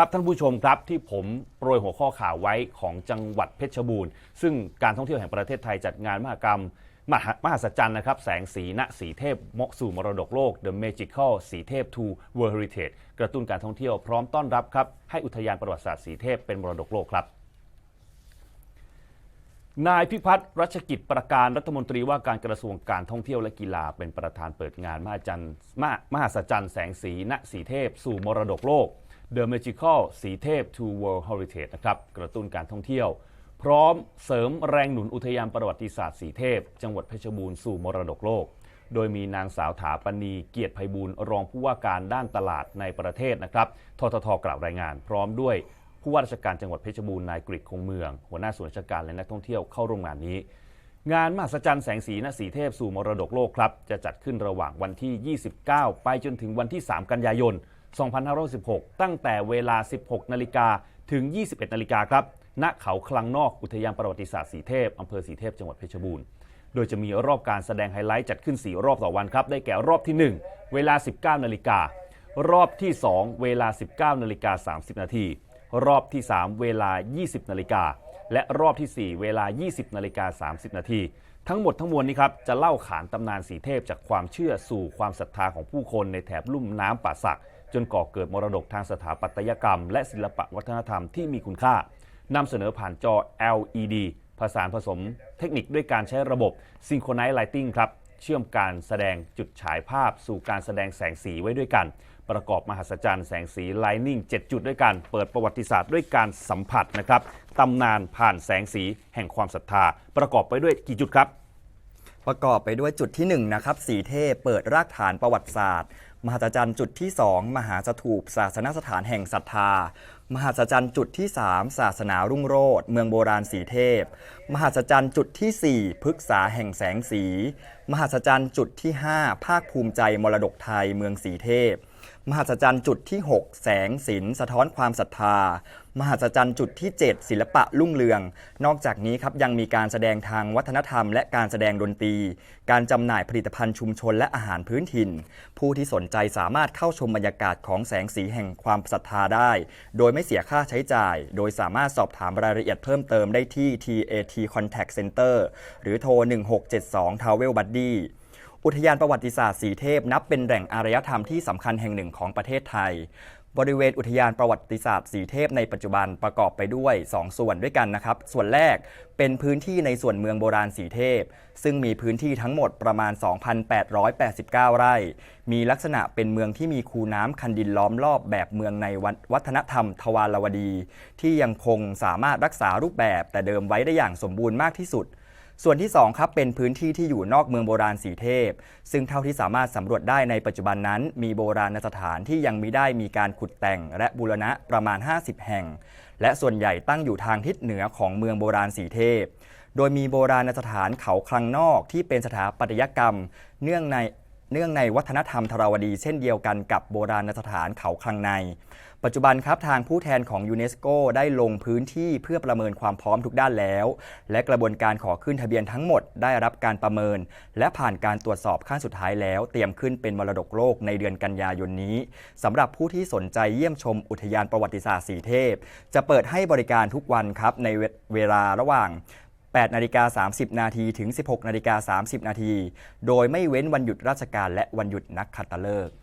ครับท่านผู้ชมครับที่ผมโปรยหัวข้อข่าวไว้ของจังหวัดเพชรบูรณ์ ซึ่งการท่องเที่ยวแห่งประเทศไทยจัดงานมหกรรม มหามหัศจรรย์นะครับ แสงสีณสีเทพมกสู่มรดกโลก The Magical สีเทพ to World Heritage กระตุ้นการท่องเที่ยวพร้อมต้อนรับครับ ให้อุทยานประวัติศาสตร์สีเทพเป็นมรดกโลกครับนายพิพัฒน์รัชกิจประการรัฐมนตรีว่าการกระทรวงการท่องเที่ยวและกีฬาเป็นประธานเปิดงานมหาจันทร์มหมหัศจรรย์แสงสีณสีเทพ สู่มรดกโลก The Magical สีเทพ to World Heritage นะครับกระตุ้นการท่องเที่ยว พร้อมเสริมแรงหนุนอุทยานประวัติศาสตร์สีเทพ จังหวัดเพชรบูรณ์สู่มรดกโลก โดยมีนางสาวถาปณีเกียรติไพบูลย์รองผู้ว่าการด้านตลาดในประเทศนะครับทททกล่าวรายงาน พร้อมด้วยผู้ว่าราชการจังหวัดเพชรบูรณ์นายกฤษคงเมือง หัวหน้าส่วนราชการและนักท่องเที่ยวเข้าร่วมงานนี้ งานมหัศจรรย์แสงสีณสีเทพสู่มรดกโลกครับ จะจัดขึ้นระหว่างวันที่ 29 ไปจนถึงวันที่ 3 กันยายน 2516 ตั้งแต่เวลา 16 นาฬิกาถึง 21 นาฬิกาครับณเขาคลังนอกอุทยานประวัติศาสตร์สีเทพอำเภอสีเทพจังหวัดเพชรบูรณ์โดยจะมีรอบการแสดงไฮไลท์จัดขึ้น 4 รอบต่อวันครับ ได้แก่รอบที่ 1 เวลา 19 นาฬิกา รอบที่ 2 เวลา 19 นาฬิกา 30 นาที รอบที่ 3 เวลา 20 นาฬิกา และรอบทีสี่4 เวลา 20 นาฬิกา 30 นาที ทั้งหมดทั้งมวลนี้ครับ จะเล่าขานตำนานสีเทพจากความเชื่อสู่ความศรัทธาของผู้คนในแถบลุ่มน้ำป่าสัก จนก่อเกิดมรดกทางสถาปัตยกรรม และศิลปวัฒนธรรมที่มีคุณค่านำเสนอผ่านจอ LED ผสานผสมเทคนิคด้วยการใช้ระบบ Synchronize Lighting ครับ เชื่อมการแสดงจุดฉายภาพ สู่การแสดงแสงสีไว้ด้วยกัน ประกอบมหัศจรรย์แสงสีไลนิ่ง7จุดด้วยกันเปิดประวัติศาสตร์ด้วยการสัมผัสนะครับตำนานผ่านแสงสีแห่งความศรัทธา ประกอบไปด้วยกี่จุดครับ ประกอบไปด้วยจุดที่1นะครับสีเทพเปิดรากฐานประวัติศาสตร์ มหัศจรรย์จุดที่ 2 มหาสถูปศาสนสถานแห่งศรัทธามหัศจรรย์จุดที่ 3 ศาสนารุ่งโรจน์เมืองโบราณสีเทพ มหัศจรรย์จุดทีสี่4 พฤกษาแห่งแสงสี มหัศจรรย์จุดที่ 5 ภาคภูมิใจมรดกไทยเมืองสีเทพ มหัศจรรย์จุดที่ 6 แสงสินสะท้อนความศรัทธา มหัศจรรย์จุดที่ 7 ศิลปะลุ่งเรือง นอกจากนี้ครับยังมีการแสดงทางวัฒนธรรม และการแสดงดนตรี การจำหน่ายผลิตภัณฑ์ชุมชนและอาหารพื้นถิ่น ผู้ที่สนใจสามารถเข้าชมบรรยากาศของแสงสีแห่งความศรัทธาได้ โดยไม่เสียค่าใช้จ่าย โดยสามารถสอบถามรายละเอียดเพิ่มเติมได้ที่ TAT Contact Center หรือโทร 1672 Travel Buddy อุทยานประวัติศาสตร์สีเทพนับเป็นแหล่งอารยธรรมที่สำคัญแห่งหนึ่งของประเทศไทย บริเวณอุทยานประวัติศาสตร์สีเทพในปัจจุบันประกอบไปด้วย 2 ส่วนด้วยกันนะครับ ส่วนแรกเป็นพื้นที่ในส่วนเมืองโบราณสีเทพ ซึ่งมีพื้นที่ทั้งหมดประมาณ 2,889 ไร่ มีลักษณะเป็นเมืองที่มีคูน้ำคันดินล้อมรอบแบบเมืองในวัฒนธรรมทวารวดี ที่ยังคงสามารถรักษารูปแบบแต่เดิมไว้ได้อย่างสมบูรณ์มากที่สุด ส่วนที่ 2 ครับ เป็นพื้นที่ที่อยู่นอกเมืองโบราณสีเทพ ซึ่งเท่าที่สามารถสำรวจได้ในปัจจุบันนั้น มีโบราณสถานที่ยังมิได้มีการขุดแต่งและบูรณะประมาณ 50 แห่ง และส่วนใหญ่ตั้งอยู่ทางทิศเหนือของเมืองโบราณสีเทพ โดยมีโบราณสถานเขาคลังนอกที่เป็นสถาปัตยกรรม เนื่องใน เนื่องในวัฒนธรรมทราวดี เช่นเดียวกันกับโบราณสถานเขาคลังใน ปัจจุบันครับทางผู้แทนของยูเนสโกได้ลงพื้นที่เพื่อประเมินความพร้อมทุกด้านแล้ว และกระบวนการขอขึ้นทะเบียนทั้งหมดได้รับการประเมิน และผ่านการตรวจสอบขั้นสุดท้ายแล้ว เตรียมขึ้นเป็นมรดกโลกในเดือนกันยายนนี้สำหรับผู้ที่สนใจเยี่ยมชมอุทยานประวัติศาสตร์สีเทพ จะเปิดให้บริการทุกวันครับในเวลาระหว่าง 8นาฬิกา30 นาทีถึง 16นาฬิกา30 นาที โดยไม่เว้นวันหยุดราชการและวันหยุดนักขัตฤกษ์